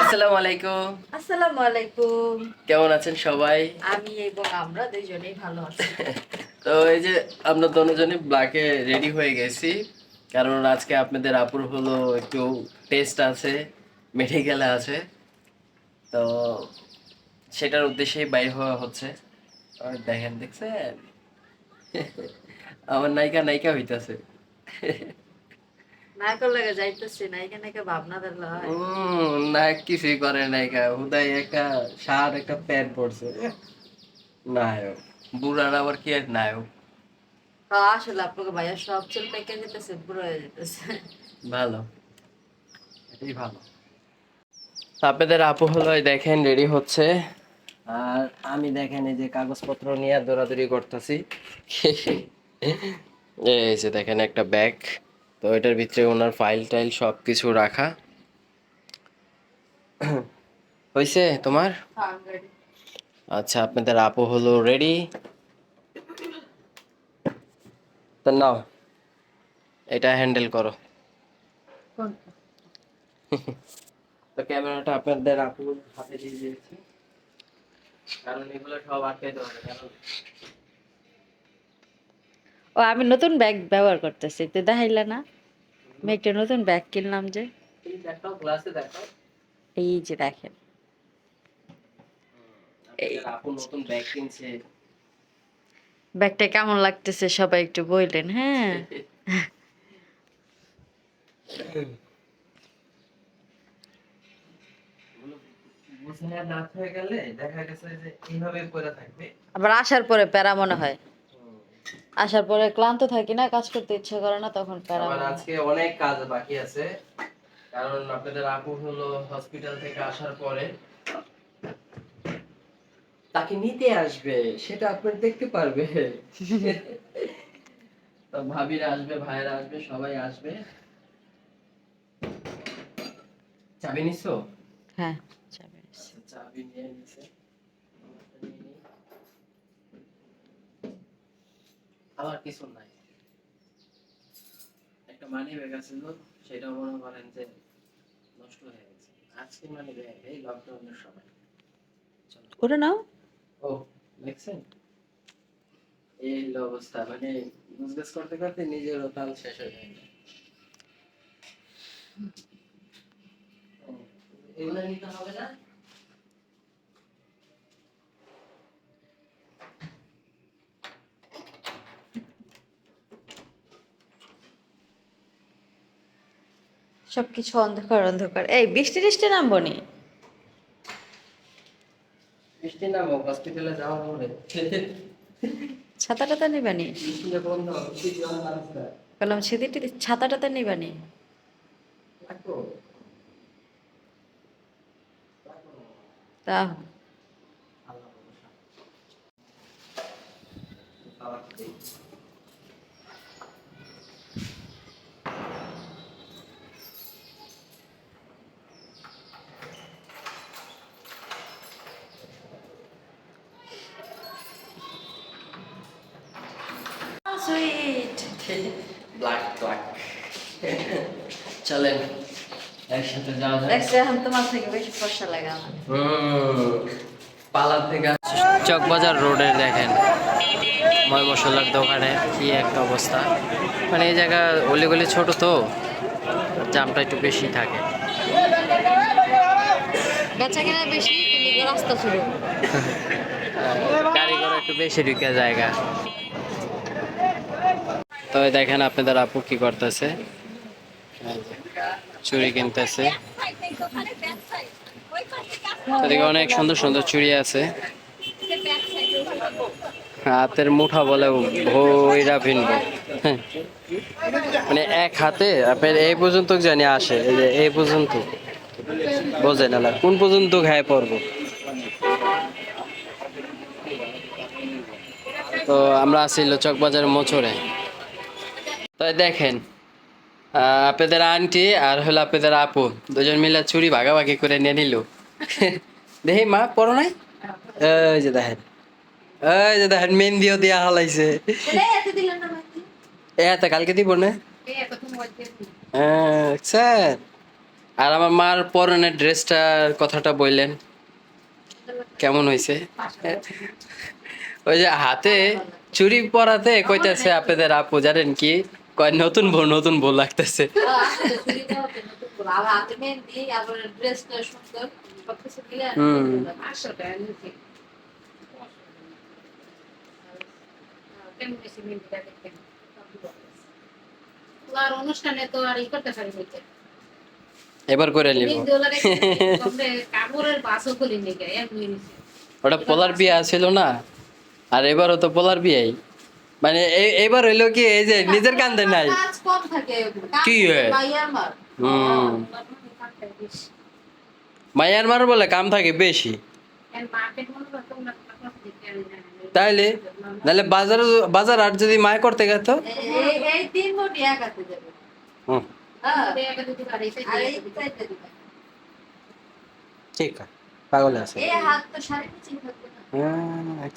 আসসালামু আলাইকুম। আসসালামু আলাইকুম। কেমন আছেন সবাই? আমি এবং আমরা দুইজনেই ভালো আছি। তো এই যে আমরা দুজনে ব্ল্যাকে রেডি হয়ে গেছি। কারণ আজকে আপনাদের আপুর হলো একটু টেস্ট আছে মেডিকেলে আছে। তো সেটার উদ্দেশ্যেই বাইর হওয়া হচ্ছে। দেখেন দেখছেন? আমার নায়িকা নায়িকা হইতাছে। নায়কের লাগে যাইতেছি নায়িকা নায়িকা ভাবনা দিল কিছুই করে নায়িকা হুদাই একটা শার্ট একটা প্যান্ট পরছে। নায়ক। বুড়ার আবার কি এক নায়ক? আসলে আপনাকে ভাইয়া সব চুল পেকে যেতেছে বুড়ো হয়ে যেতেছে। ভালো। এটাই ভালো। আপনাদের আপু হলো দেখেন রেডি হচ্ছে। আর আমি দেখেন এই যে কাগজপত্র নিয়ে দৌড়াদৌড়ি করতেছি। এই যে দেখেন একটা ব্যাগ। তো এটার ভিতরে ওনার ফাইল টাইল সব কিছু রাখা। হয়েছে তোমার? হ্যাঁ, আচ্ছা আপনাদের আপু হলো রেডি তো নাও এটা হ্যান্ডেল করো। তো ক্যামেরাটা আপনাদের আপুর হাতে দিয়ে দিয়েছি। কারণ এগুলো সব আটকাইতে হবে কারণ ও আমি নতুন ব্যাগ ব্যবহার করতেছি তো দেখাইলা না? আমি একটা নতুন ব্যাগ কিনলাম যে। এই যে দেখেন। ব্যাগটা কেমন লাগতেছে সবাই একটু বললেন হ্যাঁ? বুঝে না হয়ে গেলে দেখা গেছে যে এইভাবে পড়ে থাকবে। আবার আসার পরে প্যারা মনে হয়। আসার পরে ক্লান্ত থাকি না কাজ করতে ইচ্ছে করে না তখন প্যারা আবার আজকে অনেক কাজ বাকি আছে। কারণ আপনাদের আপু হলো হসপিটাল থেকে আসার পরে তাকে নিতে আসবে সেটা আপনার দেখতে পারবে। তো ভাবিরা আসবে ভাইরা আসবে সবাই আসবে। চাবি নিছো? হ্যাঁ। চাবি নিয়ে নিছে আমারটা নিয়ে নিই। আমার কিছু নাই। একটা মানি ব্যাগ আছিল সেটা মনে করেন যে নষ্ট হয়ে গেছে। আজকে মানি ব্যাগ এই লকডাউনের সময়। ওটা নাও। ও দেখছেন? এই হলো অবস্থা। মানে গুজগাছ করতে করতে নিজেরও তাল শেষ হয়ে যায়। এগুলো নিতে হবে না? সবকিছু অন্ধকার অন্ধকার। এই বৃষ্টি টিষ্টি নামবো নি? বৃষ্টি নামো হসপিটালে যাওয়া হবে। ছাতা টাতা নিবানি বললাম সেদিন টিদি ছাতা টাতা নিবানি তা আল্লাহ ভরসা। ব্ল্যাক ব্ল্যাক চলেন একসাথে যাওয়া যায় দেখছে এখন তোমার থেকে বেশি লাগে। আমার পালার থেকে চকবাজার রোডে দেখেন ময় মশলার দোকানে কি একটা অবস্থা। মানে এই জায়গা অলিগলি ছোট তো জামটা একটু বেশি থাকে। বেচা কেনা বেশি রাস্তা ছিল কারিগর একটু বেশি ঢুকে জায়গা। তবে দেখেন আপনাদের আপু কি করতেছে। চুড়ি কিনতেছে। এদিকে অনেক সুন্দর সুন্দর চুড়ি আছে। হাতের মুঠা বলে ভৈরা ভিনব। মানে এক হাতে, আপনার এই পর্যন্ত জানি আসে, এই পর্যন্ত। বোঝেন না কোন পর্যন্ত ঘায়ে পড়ব। তো আমরা আছি চকবাজার মোচরে তো এই দেখেন আপনাদের আন্টি আর হলো আপনাদের আপু দুজন মিলে চুরি ভাগাভাগি করে নিয়ে নিল। দেখি মা পড়ো নাই? এই যে দেখেন এই যে দেখেন মেহেন্দিও দিয়া হালাইছে? এ তো কালকে দিব না? হ্যাঁ, স্যার। আর আমার মার পরনের ড্রেসটার কথাটা বললেন। কেমন হয়েছে ওই যে হাতে চুরি পরাতে কইতেছে আপনাদের আপু জানেন কি? কয় নতুন বউ নতুন বউ লাগতেছে। অনুষ্ঠানে তো আর ই করতে পারি এবার করে নিব। ওটা পোলার বিয়া ছিল না? আর এবারও তো পোলার বিয়াই। মানে এবার হইল কি এই যে নিজের কান্দে নাই? কি হয়? হুম। মায়ার মার বলে কাম থাকে বেশি। মনে। তাইলে? নাহলে বাজার বাজার আর যদি মায় করতে গেত? হ্যাঁ। ঠিক আছে পাগল আছে। হ্যাঁ,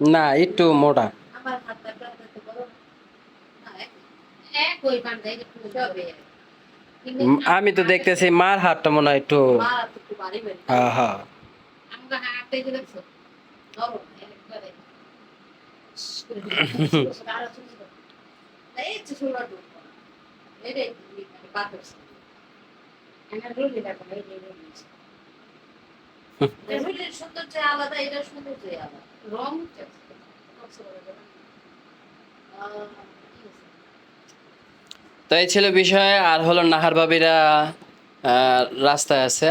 না একটু মোটা। আমি তো দেখতেছি মার হাতটা মনে হয় একটু এগুলির সৌন্দর্য আলাদা, সৌন্দর্য আলাদা। রং তো এই ছিল বিষয় আর হলো নাহার বাবিরা রাস্তায় আছে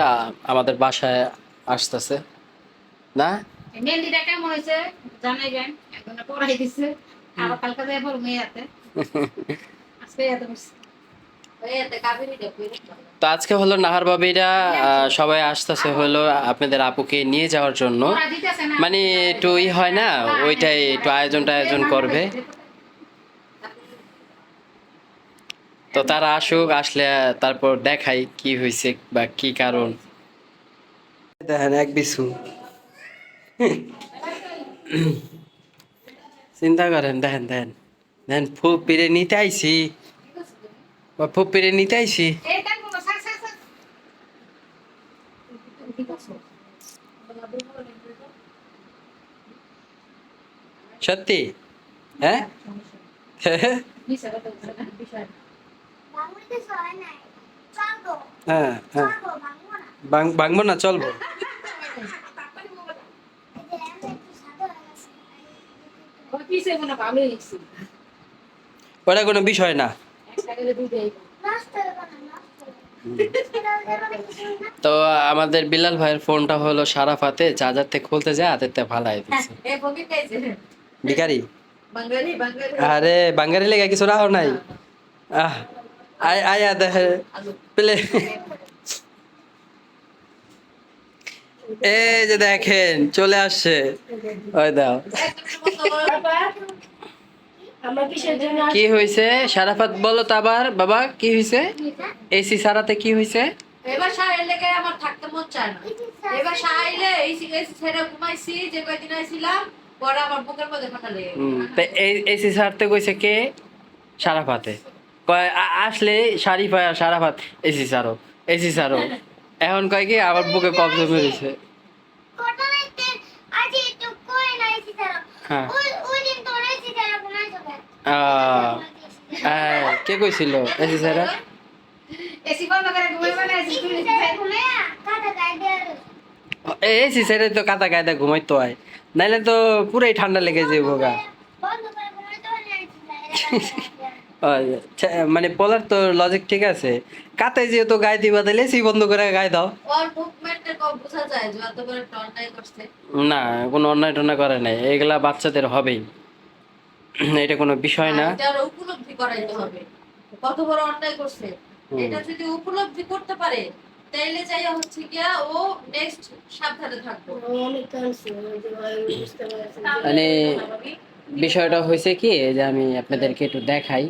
আমাদের বাসায় আসতেছে। না? মেহেন্দিটা কেমন হয়েছে? জানাইবেন একজনে পড়াই আবার কালকে যাই মেয়ে আজকে তো আজকে হলো নাহার বাবিরা সবাই আসতেছে হলো আপনাদের আপুকে নিয়ে যাওয়ার জন্য। মানে একটু ই হয় না, ওইটাই একটু আয়োজন করবে। তো তারা আসুক, আসলে তারপর দেখাই কি হয়েছে বা কি কারণ। দেখেন, এক বিছু। চিন্তা করেন, দেখেন দেখেন। দেখেন ফুপ পিড়ে নিতে আইছি। বা ফুপ পিড়ে নিতে সাক সত্যি? হ্যাঁ? হ্যাঁ হ্যাঁ। ভাঙবো না ভাঙ- ভাঙবো না চলবো ওটা কোনো বিষয় না। তো আমাদের বিলাল ভাইয়ের ফোনটা হলো সারা সারাফাতে চার্জার থেকে খুলতে যায় হাতের থেকে ফালাই দিচ্ছে। বাঙালি, বাঙালি। আরে বাঙ্গারি লেগে কিছু রাখো নাই। আহ আয় আয়া দেখে। পেলে। এই যে দেখেন চলে আসছে। ওই দাও। কি হয়েছে সারাফাত বলো তো আবার। বাবা কি হয়েছে এসি সারাতে কি হয়েছে এবার শাড়ি লেগে আমার থাকতে মন চায় না। এবার শাড়িলে এই এই ছেড়ে ঘুমাইছি যে কয়দিন আইছিলাম পরে আমার বুকের মধ্যে ঠান্ডা লেগে গেছে। হুম, তা এই এসি সারতে কইছে কে? সারাফাতে। কয় আসলে শারিফা আর সারাফাত এসি সারো এসি সারো। এখন কয় কি আবার বুকে কবজা মেরেছে সিতারা হ্যাঁ। খুলে কাটা গায় দিয়ে এসি সারে তো কাতা কায়দা ঘুমাইতো হয় নাইলে তো পুরাই ঠান্ডা লেগে যাব গা মানে পোলার তো লজিক ঠিক আছে। কাতে যেহেতু গায়ে দিবা তাহলে এসি বন্ধ করে গায়ে দাও। না কোনো অন্যায় টন্যায় করে নাই। এগুলা বাচ্চাদের হবেই। এটা কোনো বিষয় না। এটার উপলব্ধি করাইতে হবে। কত বড় অন্যায় করছে। এটা যদি উপলব্ধি করতে পারে তাইলে যাই হচ্ছে গিয়া ও নেক্সট সাবধানে থাকব। মানে বিষয়টা হয়েছে কি এই যে আমি আপনাদেরকে একটু দেখাই।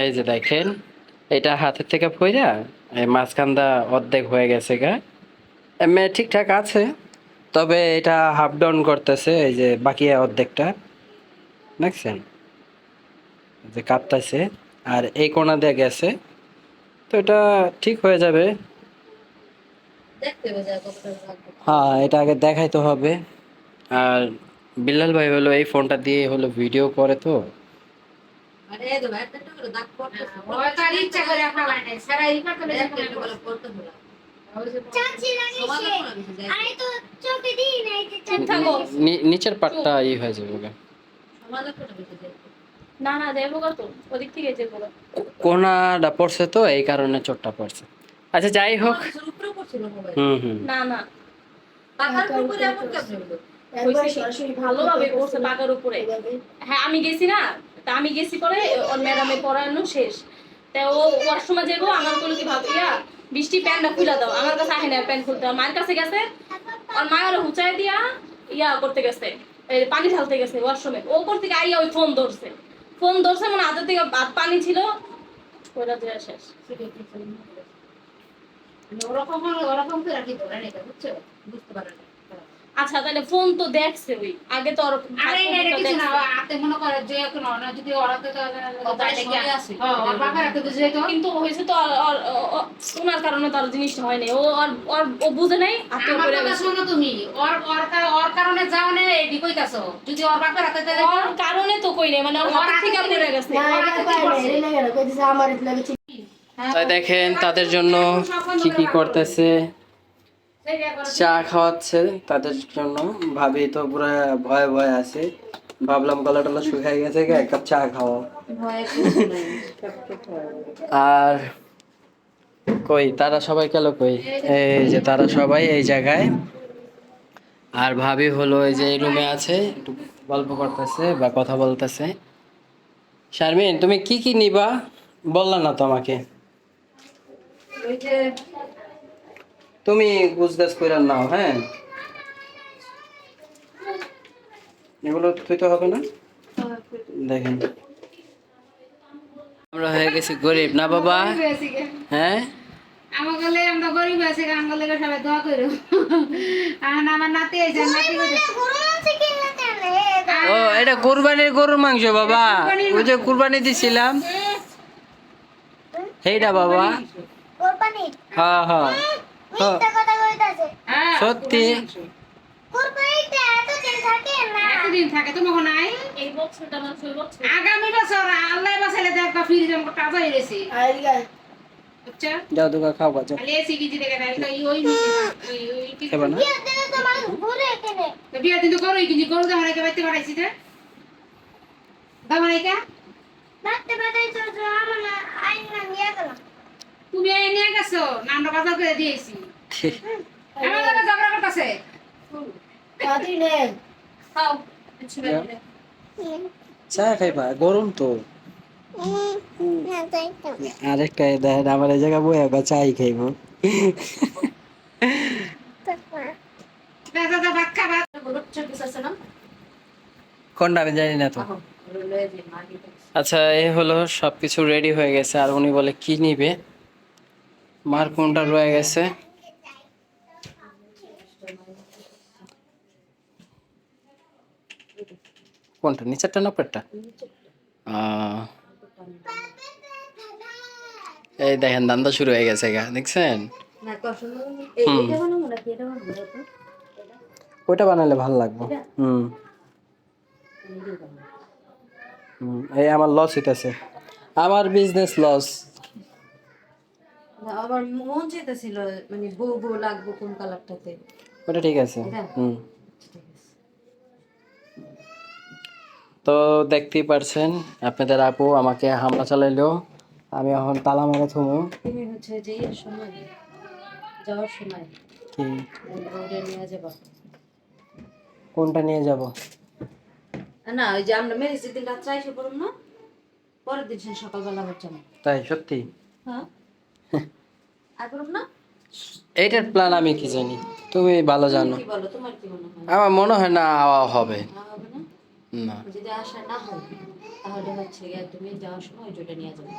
এই যে দেখেন এটা হাতের থেকে ফইরা এই মাঝখানটা অর্ধেক হয়ে গেছে গা। এমনি ঠিকঠাক আছে তবে এটা হাফ ডাউন করতেছে এই যে বাকি অর্ধেকটা। দেখছেন? যে কাঁপতেছে আর এই কোণা দিয়ে গেছে তো এটা ঠিক হয়ে যাবে। হ্যাঁ এটা আগে দেখাইতে হবে। আর বিল্লাল ভাই হলো এই ফোনটা দিয়ে হলো ভিডিও করে তো। আরে এই দেবো একটা একটা করে দাগ পড়তে ওই তার ইচ্ছা করে একটা বানায় সারা ইফা করে একটা একটা করে পড়তে হলো চাচি লাগিয়েছে সমাধান করে দিছে যাই আরে তো চোখে দিই নাই যে চাচি থাকো নি- নিচের পাটটা ই হয়ে যাবে না না যাইবো কত ওদিক থেকে যাব কোনাটা পড়ছে তো এই কারণে চোটটা পড়ছে। আচ্ছা যাই হোক। কিছুর উপরে পড়ছিল মোবাইল? হুম হুম। না না। পাখার উপরে এমন কেমন হলো? হয়েছে কি? ভালোভাবে করছে পাকার উপরে। হ্যাঁ আমি গেছি না তা আমি গেছি পরে ওর ম্যাডামে পড়ানো শেষ। তা ও ওয়াশরুমে যাব আমার কোনো কি ভাবিয়া বৃষ্টি প্যান্টটা খুলে দাও। আমার কাছে আহে না প্যান্ট খুলতে। মায়ের কাছে গেছে ওর মা ওর হুচাই দিয়া ইয়া করতে গেছে। পানি ঢালতে গেছে ওয়াশরুমে। ওপর থেকে আইয়া ওই ফোন ধরছে। ফোন ধরছে মানে হাতের থেকে ভাত পানি ছিল, ওইটা দেওয়া শেষ। ওরকম ওরকম করে রাখি ধরে নেবে বুঝতে পারে না আচ্ছা তাহলে ফোন তো দেখছে ওই। আগে তো ওর আরে এটা কিছু না। হাতে মনে করে যে কোনো না যদি ওরাতে তো কপালে সরে আছে। হ্যাঁ ওর বাবা রাখতে তো যেত কিন্তু হয়েছে তো আর- আর- আর- ওনার কারণে তার জিনিসটা হয়নি। ও আর- আর ও বুঝে নাই হাতে আমার করে কথা শোনো তুমি। ওর ওর কা- ওর কারণে যাও না এডি কইতাছো। যদি ওর বাপের হাতে যেত ওর কারণে তো কই নাই মানে ওর হাতের থেকে পড়ে গেছে। তাই দেখেন তাদের জন্য কি কি করতেছে। চা খাওয়াচ্ছে তাদের জন্য। ভাবি তো পুরো ভয়ে ভয়ে আছে। ভাবলাম গলা টলা শুকাই গেছে এক কাপ চা খাওয়া আর কই তারা সবাই গেল কই? এই যে তারা সবাই এই জায়গায়। আর ভাবি হলো এই যে এই রুমে আছে একটু গল্প করতেছে বা কথা বলতেছে। শারমিন তুমি কি কি নিবা? বললা না তো আমাকে। ওই যে তুমি গুজগাছ করে নাও হ্যাঁ? এগুলো তুই তো হবে না? দেখেন। আমরা হয়ে গেছি গরিব না বাবা? হ্যাঁ আমার গলে আমরা গরিব আছি আমার গলে সবাই দোয়া করো। আর আমার নাতি আছে নাতি কইছে গরু মাংস কিনলে কেন ও এটা কুরবানির গরুর মাংস বাবা। ওই যে কুরবানি দিছিলাম। সেইটা বাবা। কোরবানি? হ্যাঁ হ্যাঁ। হ্যাঁ, মিথ্যা কথা কইতাছে। হ্যাঁ সত্যি। এতদিন থাকে না? এতদিন থাকে তুমি ওখানে নাই? এই বছরটা না ওই বছর। আগামী বছর আল্লাহ বাসাইলে দেখবা ফিরে যাও দুগা খাও খাবে না? কেনে বিয়া দিন তো করো কিজি করো তো হারাকে বাইতে পারাইছি যে দামাইকা রাত্রে বেলায় তো তো আমার আইন না নিয়ে গেলাম। তুমি নিয়ে গেছো না আমরা বাজার করে দিয়েছি আমার ঝগড়া করতেছে কিছু চা খাইবা? গরম তো। আরেকটা দেখেন আমার এই জায়গা বই আবার চাই খাইবো। কোনটা আমি জানি না তো। আচ্ছা এ হলো সবকিছু রেডি হয়ে গেছে আর উনি বলে কি নিবে? মার কোনটা রয়ে গেছে? কোনটা? নিচেরটা না উপরেরটা? আহ, এই দেখেন দান্দা শুরু হয়ে গেছে গা দেখছেন? ওইটা বানালে ভালো লাগবে। হুম। হুম, এই আমার লস হইতেছে আমার বিজনেস লস আমার মন চাইতেছিল মানে বউ বউ লাগবো কোন কালারটাতে ওটা ঠিক আছে? হুম ঠিক আছে তো দেখতেই পারছেন আপনাদের আপু আমাকে হামলা চালাইলো। আমি এখন তালা মেরে থমু। তুমি হচ্ছে যে সময় যাওয়ার সময় কি? ওটা নিয়ে যাব? কোনটা নিয়ে যাব? না ওই যে আমরা মেরেছি দিন রাত্রে এসে পড়ুন না? পরের দিন সকালবেলা যাব তাই সত্যি? হ্যাঁ। আর না। এইটার প্ল্যান আমি কি জানি? তুমি ভালো জানো। আমার মনে হয় না হবে। না হবে না। না যদি আশা না হয় তাহলে হচ্ছে গিয়ে তুমি যাওয়ার সময় ওই জোটা নিয়ে যাবে।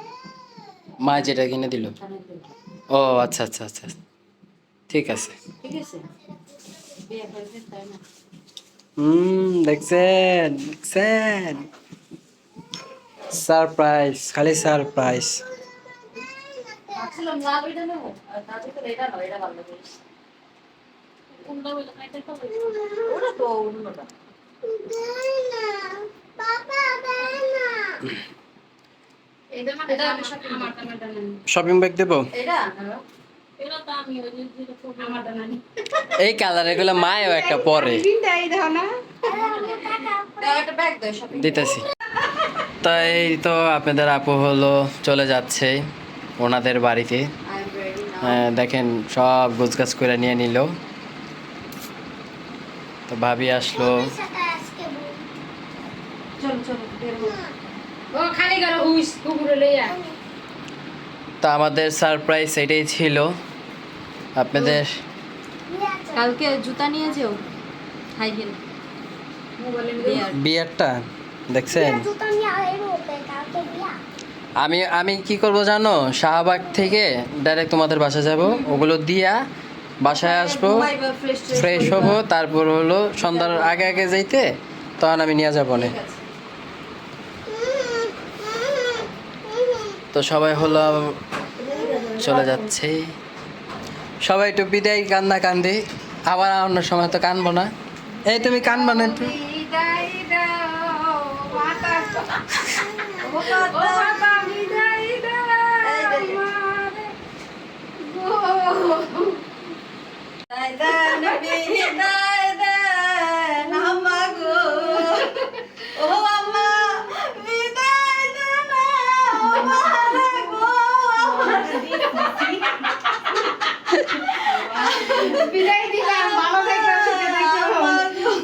মা যেটা কিনে দিল? ও আচ্ছা আচ্ছা আচ্ছা ঠিক আছে। ঠিক আছে? বিয়ে করবে তাই না? হুম দেখছেন দেখছেন। সারপ্রাইজ খালি সারপ্রাইজ। ওটা তো অন্যটা। শপিং ব্যাগ দেবো? এটা? এটা তো আমি ওই যে যেটা করব। আমারটা নানি। এই কালার এগুলো মায়ও একটা পরে। তিনটাই দেখো না? দাও একটা ব্যাগ দাও শপিং দিতেছি। তাই তো আপনাদের আপু হলো চলে যাচ্ছে ওনাদের বাড়িতে। হ্যাঁ, দেখেন সব গোছগাছ করে নিয়ে নিল। তো ভাবি আসলো। চলো চলো বের ও খালি করো হুইস কুকুরে লইয়া। তো আমাদের সারপ্রাইজ এটাই ছিল। আপনাদের কালকে জুতা নিয়ে যেও হাই হিল। বিয়ারটা দেখছেন? আমি আমি কি করব জানো? শাহবাগ থেকে ডাইরেক্ট তোমাদের বাসায় যাব। ওগুলো দিয়া বাসায় আসব ফ্রেশ ফ্রেশ হব তারপর হলো সন্ধ্যার আগে আগে যাইতে তখন আমি নিয়ে যাব না তো সবাই হলো চলে যাচ্ছে। সবাই একটু বিদায় কান্না কান্দি আবার অন্য সময় তো কানবো না। এই তুমি কানবো না একটু। বিদায় বিদায় দিলাম ভালো থাকো সুখে থাকো।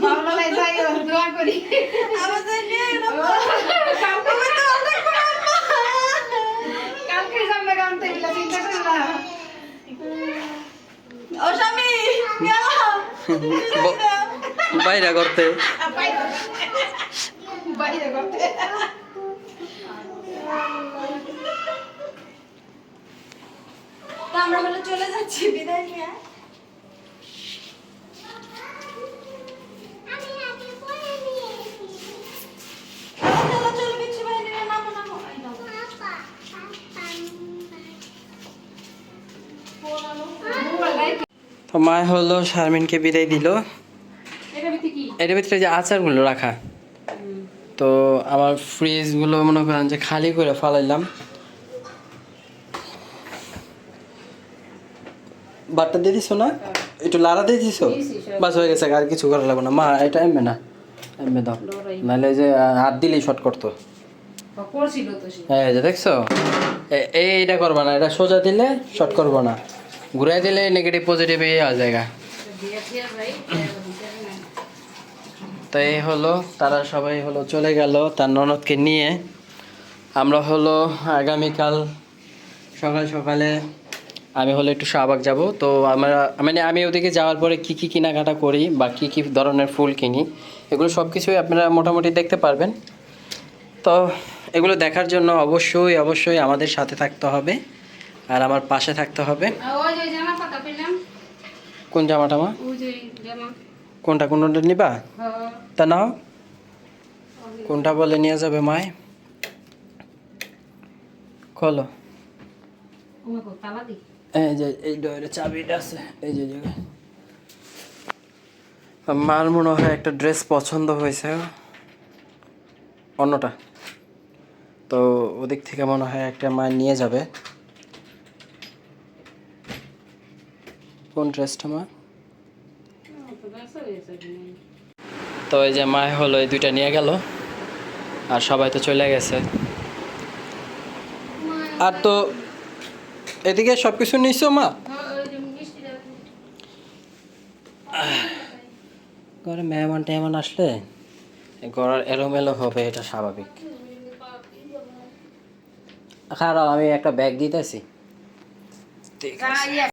ভালো লাগে যাইও দোয়া করি। কালকে চিন্তা ও স্বামী বাইরে করতে। বাইরে করতে। আমরা বলে চলে যাচ্ছি বিদায় নিয়ে তো মা হলো শারমিনকে বিদায় দিল। এটা ভিতরে কি? এটার ভিতরে যে আচারগুলো রাখা। তো আমার ফ্রিজগুলো মনে করেন যে খালি করে ফালাইলাম। বাটটা দিয়ে দিছো না? একটু লাড়া দিয়ে দিছো? বাস হয়ে গেছে আর কিছু করা লাগবে না। মা এটা এমবে না। এমবে দাও। নাহলে যে হাত দিলেই শর্ট করতো। করছিল তো সে। হ্যাঁ যে দেখছ? এই এইটা করবা না এটা সোজা দিলে শর্ট করব না। ঘুরাই দিলে নেগেটিভ পজিটিভ এই হয়ে জায়গা তো এই হলো, তারা সবাই হলো চলে গেল তার ননদকে নিয়ে। আমরা হলো আগামীকাল সকাল সকালে আমি হলো একটু শাহবাগ যাব। তো আমরা মানে আমি ওদিকে যাওয়ার পরে কি কি কেনাকাটা করি বা কী কী ধরনের ফুল কিনি, এগুলো সব কিছুই আপনারা মোটামুটি দেখতে পারবেন। তো এগুলো দেখার জন্য অবশ্যই অবশ্যই আমাদের সাথে থাকতে হবে। আর আমার পাশে থাকতে হবে। কোন জামাটা মা? কোনটা কোনটা নিবা? তা নাও। কোনটা বলে নিয়ে যাবে মায়? খোলো। এই যে এই ডয়ের চাবিটা আছে এই যে মার মনে হয় একটা ড্রেস পছন্দ হয়েছে অন্যটা। তো ওদিক থেকে মনে হয় একটা মা নিয়ে যাবে। কোন ড্রেসটা মা তো এই যে মা হলো এই দুইটা নিয়ে গেল আর সবাই তো চলে গেছে। আর তো এদিকে সব কিছু নিছো মা? ঘরে মেহমান টেহমান আসলে? ঘর এলোমেলো হবে এটা স্বাভাবিক। খারাপ আমি একটা ব্যাগ দিতেছি। ঠিক আছে।